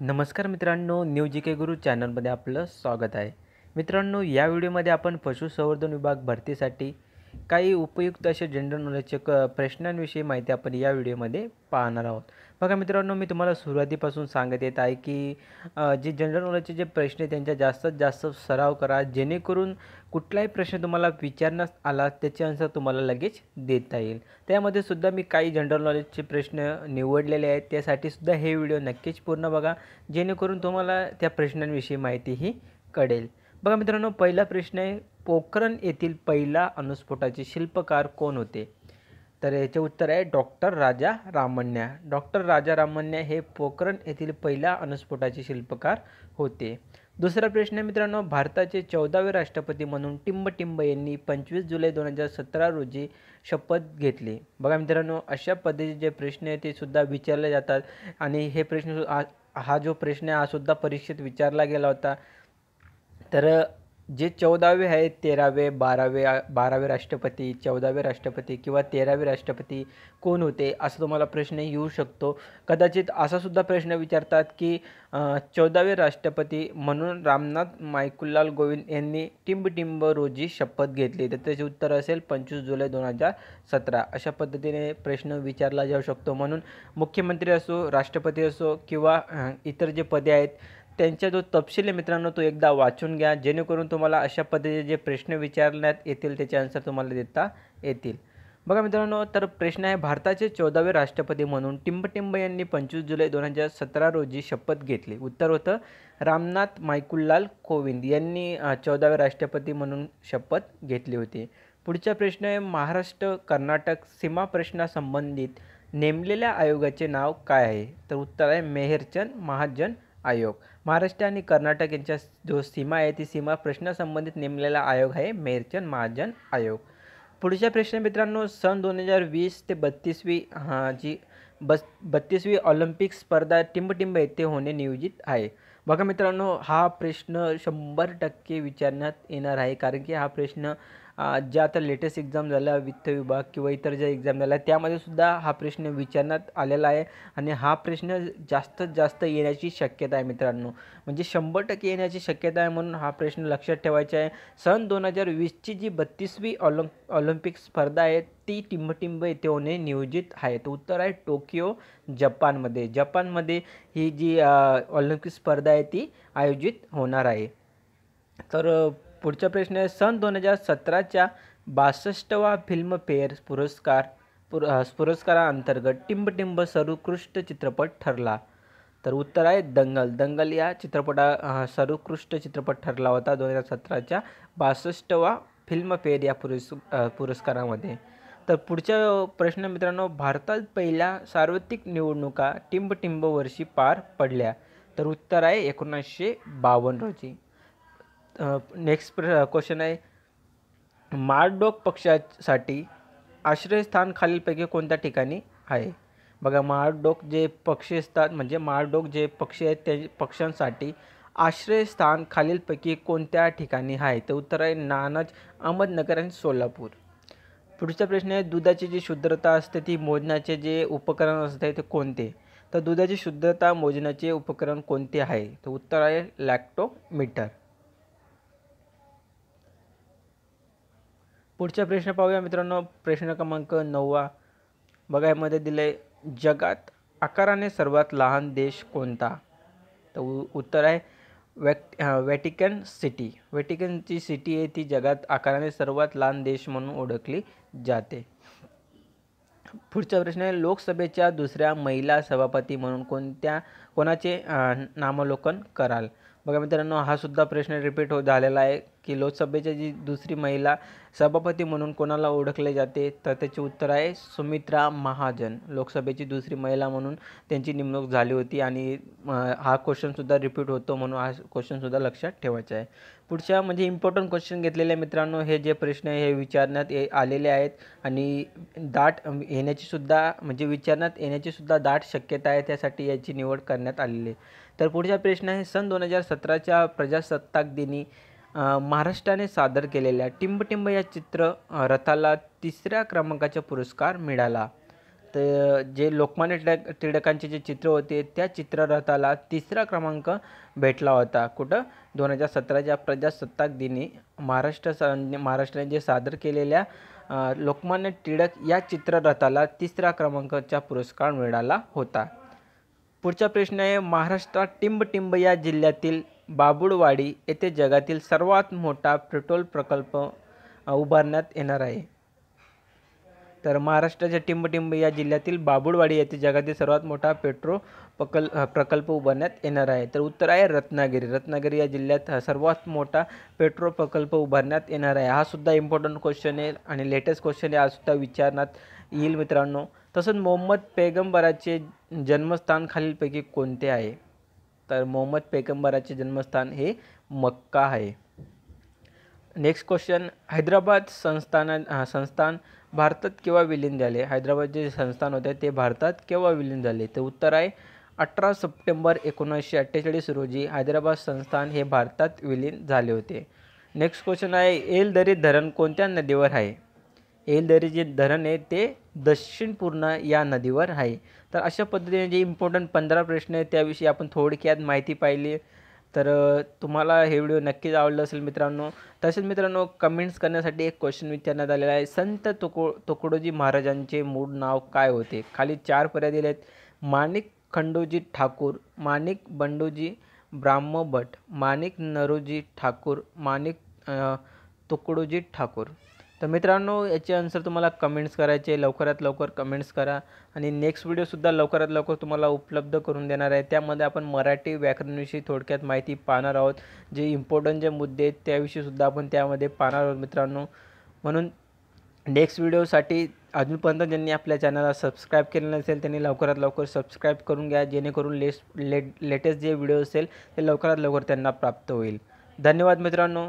नमस्कार मित्रांनो न्यू जी के गुरु चॅनलमध्ये आपलं स्वागत आहे. मित्रांनो या व्हिडिओमध्ये आपण पशुसंवर्धन विभाग भरतीसाठी काही उपयुक्त असे जनरल नॉलेजचे क प्रश्नांविषयी माहिती आपण या व्हिडिओमध्ये पाहणार आहोत. बघा मित्रांनो मी तुम्हाला सुरुवातीपासून सांगत येत आहे की जे जनरल नॉलेजचे जे प्रश्न आहे त्यांचा जास्तीत जास्त सराव करा. जेणेकरून कुठलाही प्रश्न तुम्हाला विचारण्यास आला त्याचे आन्सर तुम्हाला लगेच देता येईल. त्यामध्ये सुद्धा मी काही जनरल नॉलेजचे प्रश्न निवडलेले आहेत. त्यासाठी सुद्धा हे व्हिडिओ नक्कीच पूर्ण बघा. जेणेकरून तुम्हाला त्या प्रश्नांविषयी माहितीही कळेल. बघा मित्रांनो पहिला प्रश्न आहे पोखरण येथील पहिला अणुस्फोटाचे शिल्पकार कोण होते? तर याचे उत्तर आहे डॉक्टर राजा रामण्या. डॉक्टर राजा रामण्या हे पोखरण येथील पहिल्या अणुस्फोटाचे शिल्पकार होते. दुसरा प्रश्न मित्रांनो भारताचे चौदावे राष्ट्रपती म्हणून टिंबटिंब यांनी पंचवीस जुलै दोन हजार सतरा रोजी शपथ घेतली. बघा मित्रांनो अशा पद्धतीचे जे प्रश्न आहे ते सुद्धा विचारले जातात. आणि हे प्रश्न हा जो प्रश्न आहे हा सुद्धा परीक्षेत विचारला गेला होता. तर जे चौदावे आहेत तेरावे बारावे बारावे राष्ट्रपती चौदावे राष्ट्रपती किंवा तेरावे राष्ट्रपती कोण होते असं तुम्हाला प्रश्न येऊ शकतो. कदाचित असासुद्धा प्रश्न विचारतात की चौदावे राष्ट्रपती म्हणून रामनाथ मायकुलाल गोविंद यांनी टिंबटिंब रोजी शपथ घेतली. तर त्याचे उत्तर असेल पंचवीस जुलै दोन हजार सतरा. अशा पद्धतीने प्रश्न विचारला जाऊ शकतो. म्हणून मुख्यमंत्री असो राष्ट्रपती असो किंवा इतर जे पदे आहेत त्यांच्या जो तपशील आहे मित्रांनो तो एकदा वाचून घ्या. जेणेकरून तुम्हाला अशा पद्धतीचे जे प्रश्न विचारण्यात येतील त्याचे आन्सर तुम्हाला देता येतील. बघा मित्रांनो तर प्रश्न आहे भारताचे चौदावे राष्ट्रपती म्हणून टिंबटिंब यांनी पंचवीस जुलै दोन हजार सतरा रोजी शपथ घेतली. उत्तर होतं रामनाथ मायकुललाल कोविंद यांनी चौदावे राष्ट्रपती म्हणून शपथ घेतली होती. पुढचा प्रश्न आहे महाराष्ट्र कर्नाटक सीमा प्रश्नासंबंधित नेमलेल्या आयोगाचे नाव काय आहे? तर उत्तर आहे मेहरचंद महाजन आयोग. महाराष्ट्र आणि कर्नाटक यांच्या जो सीमा आहे ती सीमा प्रश्नासंबंधित नेमलेला आयोग आहे मेरचन महाजन आयोग. पुढच्या प्रश्न मित्रांनो सन दोन हजार वीस ते बत्तीसवी हा जी बस बत्तीसवी ऑलिम्पिक स्पर्धा टिंबटिंब येथे होणे नियोजित आहे. बघा मित्रांनो हा प्रश्न शंभर टक्के विचारण्यात येणार आहे कारण की हा प्रश्न ज्या आता लेटेस्ट एक्झाम झाल्या वित्त विभाग किंवा इतर ज्या एक्झाम झाल्या त्यामध्ये सुद्धा हा प्रश्न विचारण्यात आलेला आहे आणि हा प्रश्न जास्तीत जास्त येण्याची शक्यता आहे मित्रांनो. म्हणजे शंभर टक्के येण्याची शक्यता आहे म्हणून हा प्रश्न लक्षात ठेवायचा आहे. सन दोन हजार वीसची जी बत्तीसवी ऑलिम ऑलिम्पिक स्पर्धा आहे ती टिंबटिंब येथे होणे नियोजित आहे. तर उत्तर आहे टोकियो जपानमध्ये. जपानमध्ये ही जी ऑलिम्पिक स्पर्धा आहे ती आयोजित होणार आहे. तर पुढचा प्रश्न आहे. सन दोन हजार सतराच्या बासष्टवा फिल्मफेअर पुरस्कार पुर अ, पुरस्काराअंतर्गत टिंबटिंब सर्वोत्कृष्ट चित्रपट ठरला. तर उत्तर आहे दंगल. दंगल या चित्रपटा सर्वोत्कृष्ट चित्रपट ठरला होता दोन हजार सतराच्या बासष्टवा फिल्मफेअर या पुरस् पुरस्कारामध्ये. तर पुढच्या प्रश्न मित्रांनो भारतात पहिल्या सार्वत्रिक निवडणुका टिंबटिंब वर्षी पार पडल्या. तर उत्तर आहे एकोणीसशे बावन्न रोजी. नेक्स्ट प्र क्वेश्चन आहे माळडोक पक्षासाठी आश्रयस्थान खालीलपैकी कोणत्या ठिकाणी आहे? बघा माळडोक जे पक्षी असतात म्हणजे माळडोक जे पक्षी आहेत ते पक्ष्यांसाठी आश्रयस्थान खालीलपैकी कोणत्या ठिकाणी आहे? तर उत्तर आहे नानज अहमदनगर आणि सोलापूर. पुढचा प्रश्न आहे दुधाची जी शुद्धता असते ती मोजण्याचे जे उपकरण असते ते कोणते? तर दुधाची शुद्धता मोजण्याचे उपकरण कोणते आहे? तर उत्तर आहे लॅक्टोमीटर. पुढचा प्रश्न पाहूया मित्रांनो. प्रश्न क्रमांक नववा. बघा यामध्ये दिले जगात आकाराने सर्वात लहान देश कोणता? तर उ उत्तर आहे वॅट वॅटिकन सिटी. वॅटिकनची सिटी आहे ती जगात आकाराने सर्वात लहान देश म्हणून ओळखली जाते. पुढचा प्रश्न आहे लोकसभेच्या दुसऱ्या महिला सभापती म्हणून कोणत्या कोणाचे नामलोकन कराल? बघा मित्रांनो हा सुद्धा प्रश्न रिपीट हो झालेला आहे. की लोकसभेची जी दुसरी महिला सभापती म्हणून कोणाला ओळखले जाते? तर त्याचे उत्तर आहे सुमित्रा महाजन. लोकसभेची दुसरी महिला म्हणून त्यांची नेमणूक झाली होती आणि हा क्वेश्चनसुद्धा रिपीट होतो म्हणून हा क्वेश्चनसुद्धा लक्षात ठेवायचा आहे. पुढच्या म्हणजे इम्पॉर्टंट क्वेश्चन घेतलेले मित्रांनो हे जे प्रश्न आहे हे विचारण्यात ये आलेले आहेत आणि दाट येण्याचीसुद्धा म्हणजे विचारण्यात येण्याचीसुद्धा दाट शक्यता आहे त्यासाठी याची निवड करण्यात आलेली आहे. तर पुढचा प्रश्न आहे सन दोन हजार सतराच्या प्रजासत्ताक दिनी महाराष्ट्राने सादर केलेल्या टिंबटिंब या चित्र रथाला तिसऱ्या क्रमांकाचा पुरस्कार मिळाला. तर जे लोकमान्य टिळक टिळकांचे जे चित्र होते त्या चित्ररथाला तिसरा क्रमांक भेटला होता. कुठं? दोन हजार सतराच्या प्रजासत्ताक दिनी महाराष्ट्र स महाराष्ट्राने जे सादर केलेल्या लोकमान्य टिळक या चित्ररथाला तिसरा क्रमांकाचा पुरस्कार मिळाला होता. पुढचा प्रश्न आहे महाराष्ट्रात टिंबटिंब या जिल्ह्यातील बाबुळवाडी येथे जगातील सर्वात मोठा पेट्रोल प्रकल्प उभारण्यात येणार आहे. तर महाराष्ट्राच्या टिंबटिंब या जिल्ह्यातील बाबुळवाडी येथे जगातील सर्वात मोठा पेट्रो प्रकल प्रकल्प उभारण्यात येणार आहे. तर उत्तर आहे रत्नागिरी. रत्नागिरी या जिल्ह्यात सर्वात मोठा पेट्रो प्रकल्प उभारण्यात येणार आहे. हा सुद्धा इम्पॉर्टंट क्वेश्चन आहे आणि लेटेस्ट क्वेश्चन आहे. हा सुद्धा विचारण्यात येईल मित्रांनो. तसंच मोहम्मद पैगंबराचे जन्मस्थान खालीलपैकी कोणते आहे? तर मोहम्मद पैगंबराचे जन्मस्थान हे मक्का आहे. नेक्स्ट क्वेश्चन हैदराबाद संस्थान संस्थान भारतात केव्हा विलीन झाले? हैदराबाद जे संस्थान होते ते भारतात केव्हा विलीन झाले? ते उत्तर आहे अठरा सप्टेंबर एकोणीसशे अठ्ठेचाळीस रोजी हैदराबाद संस्थान हे भारतात विलीन झाले होते. नेक्स्ट क्वेश्चन आहे एलदरी धरण कोणत्या नदीवर आहे? एलदरी जे धरण आहे ते दक्षिण पूर्णा या नदीवर आहे. तर अशा पद्धतीने जे इम्पॉर्टंट पंधरा प्रश्न आहेत त्याविषयी आपण थोडक्यात माहिती पाहिली. तर तुम्हाला हे व्हिडिओ नक्कीच आवडलं असेल मित्रांनो. तसेच मित्रांनो कमेंट्स करण्यासाठी एक क्वेश्चन विचारण्यात आलेला आहे. संत तुको तुकडोजी महाराजांचे मूळ नाव काय होते? खाली चार पर्याय दिले आहेत माणिक खंडोजी ठाकूर माणिक बंडोजी ब्राह्मभट माणिक नरोजी ठाकूर माणिक तुकडोजी ठाकूर. तर मित्रांनो याचे आन्सर तुम्हाला कमेंट्स करायचे लवकरात लवकर कमेंट्स करा. आणि नेक्स्ट व्हिडिओसुद्धा लवकरात लवकर तुम्हाला उपलब्ध करून देणार आहे. त्यामध्ये आपण मराठी व्याकरणविषयी थोडक्यात माहिती पाहणार आहोत. जे इम्पॉर्टंट जे मुद्दे आहेत त्याविषयीसुद्धा आपण त्यामध्ये पाहणार आहोत मित्रांनो. म्हणून नेक्स्ट व्हिडिओसाठी अजूनपर्यंत ज्यांनी आपल्या चॅनलला सबस्क्राईब केलं नसेल त्यांनी लवकरात लवकर सबस्क्राईब करून घ्या. जेणेकरून लेस लेट लेटेस्ट जे व्हिडिओ असेल ते लवकरात लवकर त्यांना प्राप्त होईल. धन्यवाद मित्रांनो.